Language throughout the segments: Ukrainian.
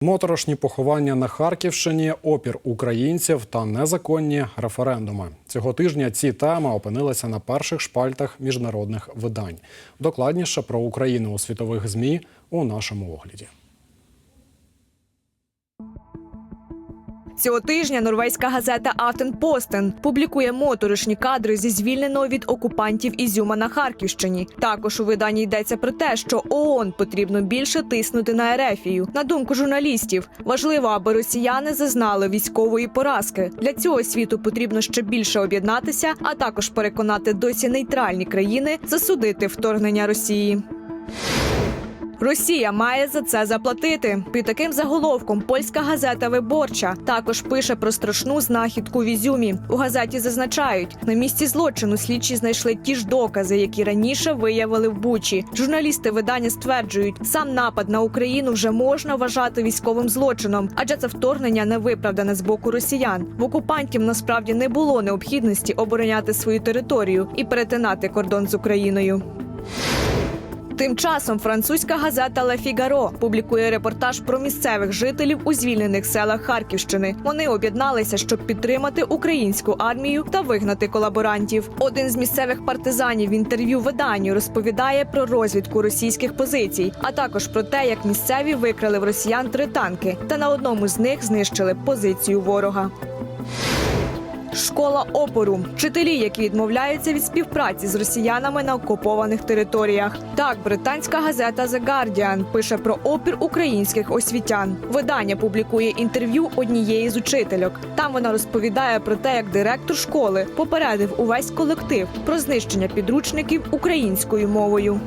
Моторошні поховання на Харківщині, опір українців та незаконні референдуми. Цього тижня ці теми опинилися на перших шпальтах міжнародних видань. Докладніше про Україну у світових змі у нашому огляді. Цього тижня норвезька газета Афтенпостен публікує моторошні кадри зі звільненого від окупантів Ізюма на Харківщині. Також у виданні йдеться про те, що ООН потрібно більше тиснути на Ерефію. На думку журналістів, важливо, аби росіяни зазнали військової поразки. Для цього світу потрібно ще більше об'єднатися, а також переконати досі нейтральні країни засудити вторгнення Росії. Росія має за це заплатити. Під таким заголовком польська газета Виборча також пише про страшну знахідку в Ізюмі. У газеті зазначають, на місці злочину слідчі знайшли ті ж докази, які раніше виявили в Бучі. Журналісти видання стверджують, сам напад на Україну вже можна вважати військовим злочином, адже це вторгнення не виправдане з боку росіян. В окупантів насправді не було необхідності обороняти свою територію і перетинати кордон з Україною. Тим часом французька газета «Ле Фігаро» публікує репортаж про місцевих жителів у звільнених селах Харківщини. Вони об'єдналися, щоб підтримати українську армію та вигнати колаборантів. Один з місцевих партизанів в інтерв'ю виданню розповідає про розвідку російських позицій, а також про те, як місцеві викрали в росіян три танки, та на одному з них знищили позицію ворога. Школа опору вчителі, які відмовляються від співпраці з росіянами на окупованих територіях. Так, британська газета The Guardian пише про опір українських освітян. Видання публікує інтерв'ю однієї з учительок. Там вона розповідає про те, як директор школи попередив увесь колектив про знищення підручників українською мовою.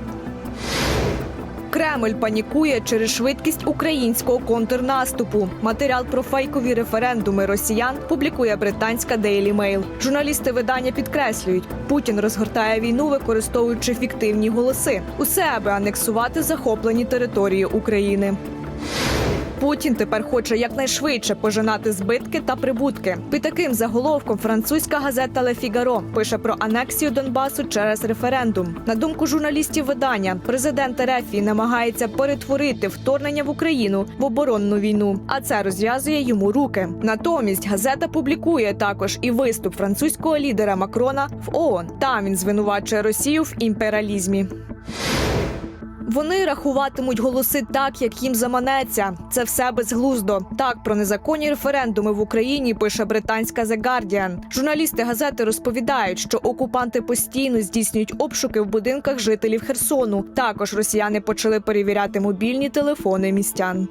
Кремль панікує через швидкість українського контрнаступу. Матеріал про фейкові референдуми росіян публікує британська Daily Mail. Журналісти видання підкреслюють, Путін розгортає війну, використовуючи фіктивні голоси. Усе аби анексувати захоплені території України. Путін тепер хоче якнайшвидше пожинати збитки та прибутки. Під таким заголовком французька газета «Ле Фігаро» пише про анексію Донбасу через референдум. На думку журналістів видання, президент Ерефії намагається перетворити вторгнення в Україну в оборонну війну, а це розв'язує йому руки. Натомість газета публікує також і виступ французького лідера Макрона в ООН. Там він звинувачує Росію в імперіалізмі. Вони рахуватимуть голоси так, як їм заманеться. Це все безглуздо. Так про незаконні референдуми в Україні пише британська The Guardian. Журналісти газети розповідають, що окупанти постійно здійснюють обшуки в будинках жителів Херсону. Також росіяни почали перевіряти мобільні телефони містян.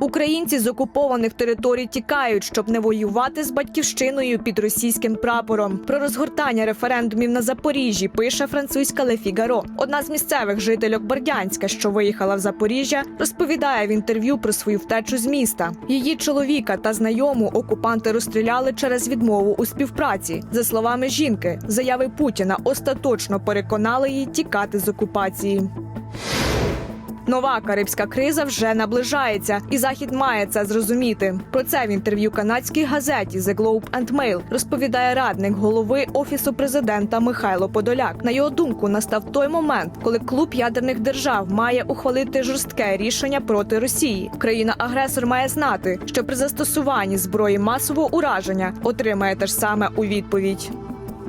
Українці з окупованих територій тікають, щоб не воювати з батьківщиною під російським прапором. Про розгортання референдумів на Запоріжжі пише французька Ле Фігаро. Одна з місцевих жительок Бердянська, що виїхала в Запоріжжя, розповідає в інтерв'ю про свою втечу з міста. Її чоловіка та знайому окупанти розстріляли через відмову у співпраці. За словами жінки, заяви Путіна остаточно переконали її тікати з окупації. Нова карибська криза вже наближається, і захід має це зрозуміти. Про це в інтерв'ю канадській газеті The Globe and Mail розповідає радник голови офісу президента Михайло Подоляк. На його думку, настав той момент, коли клуб ядерних держав має ухвалити жорстке рішення проти Росії. Країна-агресор має знати, що при застосуванні зброї масового ураження отримає те ж саме у відповідь.